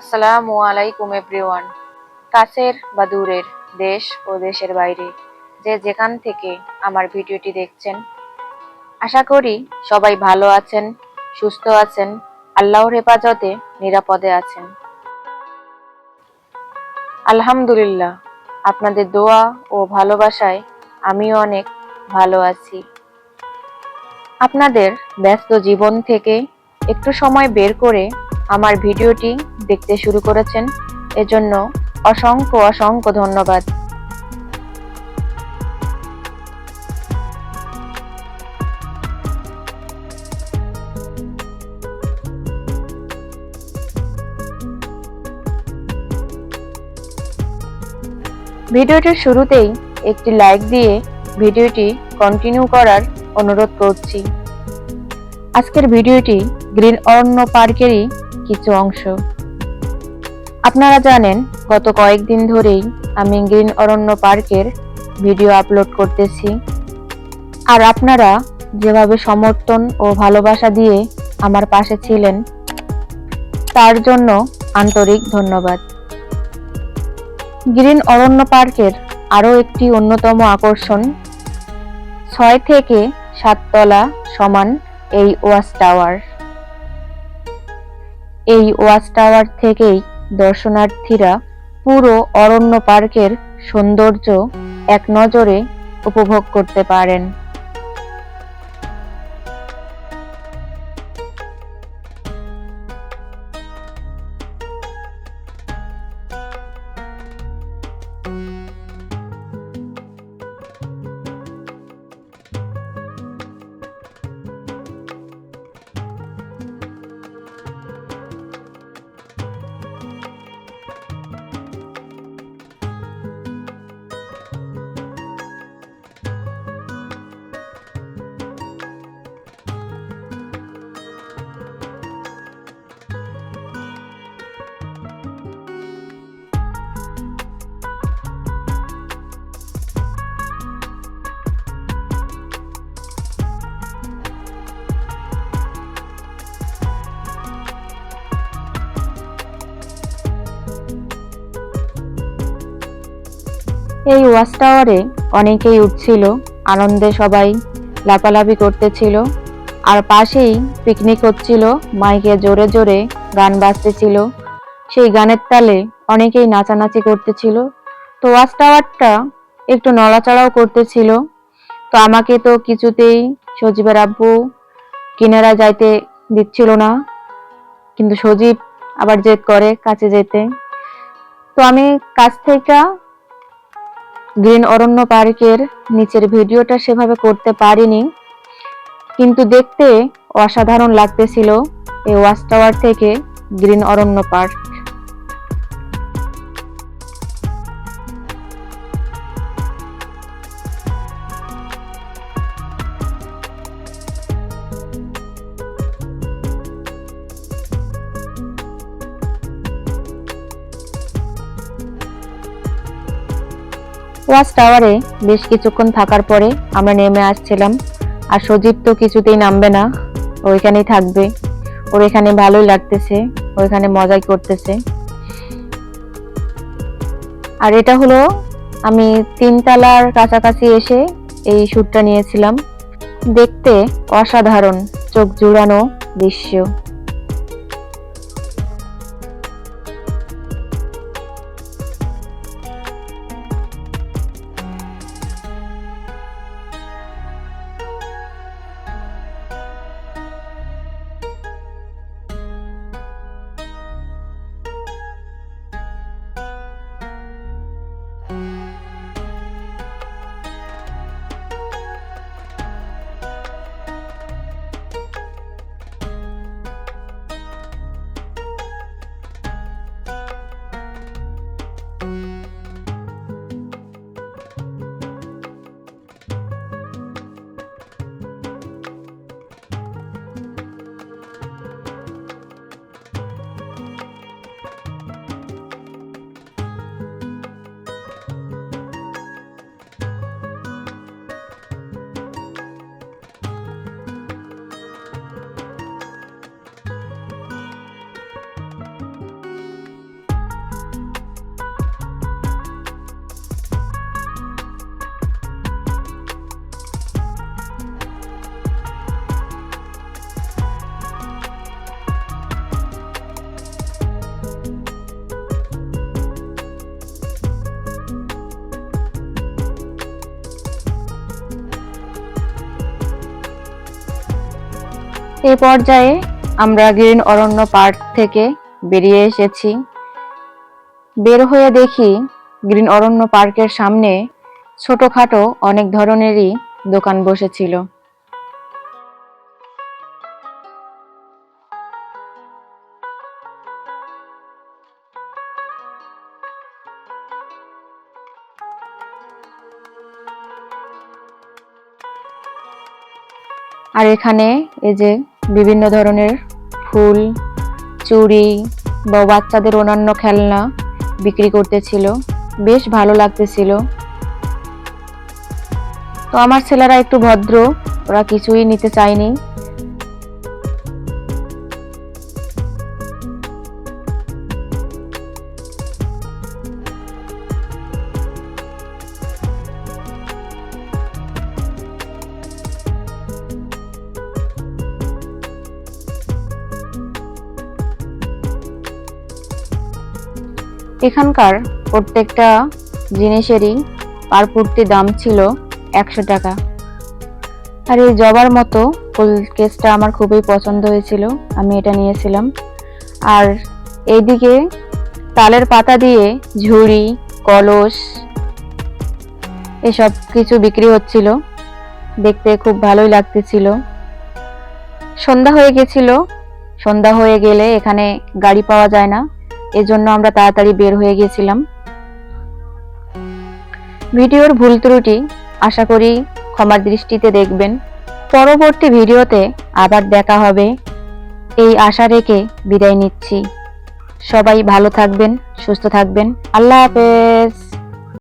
আসসালামু আলাইকুম এভরিওয়ান। কাছের বা দূরের দেশ ও দেশের বাইরে যে যেখান থেকে আমার ভিডিওটি দেখছেন, আশা করি সবাই ভালো আছেন, সুস্থ আছেন, আল্লাহর হেফাজতে নিরাপদে আছেন। আলহামদুলিল্লাহ, আপনাদের দোয়া ও ভালোবাসায় আমিও অনেক ভালো আছি। আপনাদের ব্যস্ত জীবন থেকে একটু সময় বের করে আমার ভিডিওটি দেখতে শুরু করেছেন। এজন্য অসংখ্য অসংখ্য ধন্যবাদ। ভিডিওটির শুরুতেই একটি লাইক দিয়ে ভিডিওটি কন্টিনিউ করার অনুরোধ করছি। আজকের ভিডিওটি গ্রিন অরণ্য পার্কেরই কিছু অংশ। আপনারা জানেন, গত কয়েকদিন ধরেই আমি গ্রিন অরণ্য পার্কের ভিডিও আপলোড করতেছি। আর আপনারা যেভাবে সমর্থন ও ভালোবাসা দিয়ে আমার পাশে ছিলেন, তার জন্য আন্তরিক ধন্যবাদ। গ্রিন অরণ্য পার্কের আরও একটি অন্যতম আকর্ষণ, ছয় থেকে সাততলা সমান এই ওয়াচ টাওয়ার। এই ওয়াচ টাওয়ার থেকেই দর্শনার্থীরা পুরো অরণ্য পার্কের সৌন্দর্য এক নজরে উপভোগ করতে পারেন। এই ওয়াচ টাওয়ারে অনেকেই উঠছিল, আনন্দে সবাই লাফালাফি করতেছিল। আর পাশেই পিকনিক হচ্ছিল, মাইকে জোরে জোরে গান বাজতেছিল। সেই গানের তালে অনেকেই নাচানাচি করতেছিল। তো ওয়াচ টাওয়ারটা একটু নড়াচড়াও করতেছিল। তো আমাকে তো কিছুতেই সজীবের আব্বু কিনারা যাইতে দিচ্ছিল না। কিন্তু সজীব আবার জেদ করে কাছে যেতে। তো আমি কাছ থেকে গ্রিন অরণ্য পার্কের নিচের ভিডিওটা সেভাবে করতে পারিনি। কিন্তু দেখতে অসাধারণ লাগতেছিল এই ওয়াচ টাওয়ার থেকে গ্রিন অরণ্য পার্ক। ওয়াচ টাওয়ারে বেশ কিছুক্ষণ থাকার পরে আমরা নেমে আসছিলাম। আর সজীব তো কিছুতেই নামবে না ওইখানেই থাকবে। ওর এখানে ভালোই লাগতেছে ওইখানে মজাই করতেছে। আর এটা হলো আমি তিনতলার কাছাকাছি এসে এই শ্যুটটা নিয়েছিলাম। দেখতে অসাধারণ, চোখ জুড়ানো দৃশ্য। এই পর্যায়ে আমরা গ্রিন অরণ্য পার্ক থেকে বেরিয়ে এসেছি। বের হয়ে দেখি গ্রিন অরণ্য পার্কের সামনে ছোটখাটো অনেক ধরনেরই দোকান বসেছিল। আর এখানে এই যে বিভিন্ন ধরনের ফুল, চুড়ি বা বাচ্চাদের অন্যান্য খেলনা বিক্রি করতেছিল। বেশ ভালো লাগতেছিল। তো আমার ছেলেরা একটু ভদ্র, ওরা কিছুই নিতে চায়নি। এখানকার প্রত্যেকটা জিনিসেরই পার ফুটটি দাম ছিল একশো টাকা। আর এই জবার মতো ফুল কেসটা আমার খুবই পছন্দ হয়েছিল, আমি এটা নিয়েছিলাম। আর এইদিকে তালের পাতা দিয়ে ঝুড়ি, কলস এসব কিছু বিক্রি হচ্ছিল, দেখতে খুব ভালোই লাগতেছিল। সন্ধ্যা হয়ে গেছিল, সন্ধ্যা হয়ে গেলে এখানে গাড়ি পাওয়া যায় না। এজন্য আমরা তাড়াতাড়ি বের হয়ে গিয়েছিলাম ভিডিওর ভুল ত্রুটি, আশা করি ক্ষমার দৃষ্টিতে দেখবেন। পরবর্তী ভিডিওতে আবার দেখা হবে। এই আশা রেখে বিদায় নিচ্ছি। সবাই ভালো থাকবেন, সুস্থ থাকবেন। আল্লাহ হাফেজ।